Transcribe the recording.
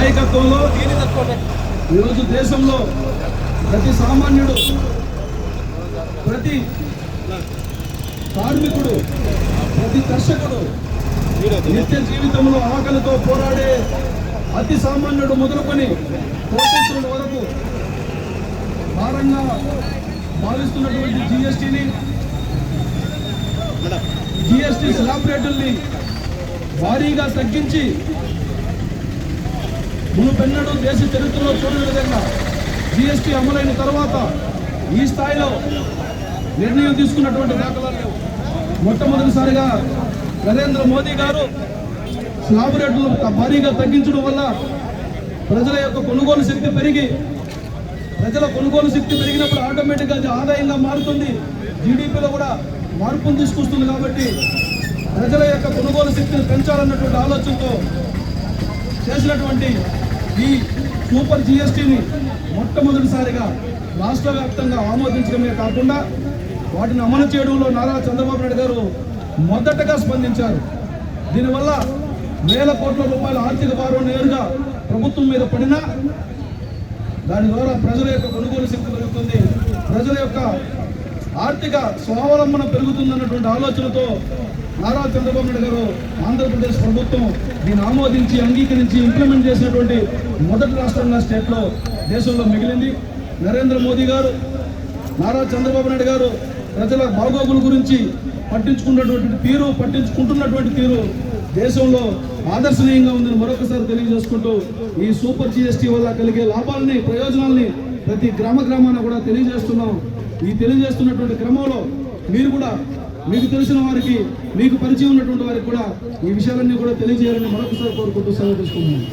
నాయకత్వంలో ఈరోజు దేశంలో ప్రతి సామాన్యుడు ప్రతి కార్మికుడు ప్రతి కర్షకుడు నిత్య జీవితంలో ఆకలితో పోరాడే అతి సామాన్యుడు మొదలుకొని కోటేశ్వరుడు వరకు భారంగా భావిస్తున్నటువంటి జిఎస్టీని జిఎస్టీ స్లాబ్ రేటుల్ని భారీగా తగ్గించి మునుపెన్నడూ దేశ చరిత్రలో చూడని విధంగా జిఎస్టీ అమలైన తర్వాత ఈ స్థాయిలో నిర్ణయం తీసుకున్నటువంటి దాఖలాలు లేవు. మొట్టమొదటిసారిగా నరేంద్ర మోదీ గారు స్లాబ్ రేట్లు భారీగా తగ్గించడం వల్ల ప్రజల యొక్క కొనుగోలు శక్తి పెరిగి ప్రజల కొనుగోలు శక్తి పెరిగినప్పుడు ఆటోమేటిక్గా అది ఆదాయంగా మారుతుంది. జీడిపిలో కూడా మార్పును తీసుకొస్తుంది కాబట్టి ప్రజల యొక్క కొనుగోలు శక్తిని పెంచాలన్నటువంటి ఆలోచనతో చేసినటువంటి ఈ సూపర్ జిఎస్టీని మొట్టమొదటిసారిగా రాష్ట్ర వ్యాప్తంగా ఆమోదించడమే కాకుండా వాటిని అమలు చేయడంలో నారా చంద్రబాబు నాయుడు గారు మొదటగా స్పందించారు. దీనివల్ల వేల కోట్ల రూపాయల ఆర్థిక భారం నేరుగా ప్రభుత్వం మీద పడినా దాని ద్వారా ప్రజల యొక్క కొనుగోలు శక్తి పెరుగుతుంది. ప్రజల యొక్క ఆర్థిక స్వావలంబన పెరుగుతుందన్నటువంటి ఆలోచనతో నారా చంద్రబాబు నాయుడు గారు ఆంధ్రప్రదేశ్ ప్రభుత్వం దీన్ని ఆమోదించి అంగీకరించి ఇంప్లిమెంట్ చేసినటువంటి మొదటి రాష్ట్రంగా స్టేట్లో దేశంలో మిగిలింది. నరేంద్ర మోదీ గారు నారా చంద్రబాబు నాయుడు గారు ప్రజల బాగోగుల గురించి పట్టించుకున్నటువంటి తీరు పట్టించుకుంటున్నటువంటి తీరు దేశంలో ఆదర్శనీయంగా ఉందని మరొకసారి తెలియజేసుకుంటూ ఈ సూపర్ జిఎస్టీ వల్ల కలిగే లాభాలని ప్రయోజనాల్ని ప్రతి గ్రామ గ్రామాన కూడా తెలియజేస్తున్నాం. ఈ తెలియజేస్తున్నటువంటి క్రమంలో మీరు కూడా మీకు తెలిసిన వారికి మీకు పరిచయం ఉన్నటువంటి వారికి కూడా ఈ విషయాలన్నీ కూడా తెలియజేయాలని మరొకసారి కోరుకుంటూ సెలవు తీసుకుంటున్నాను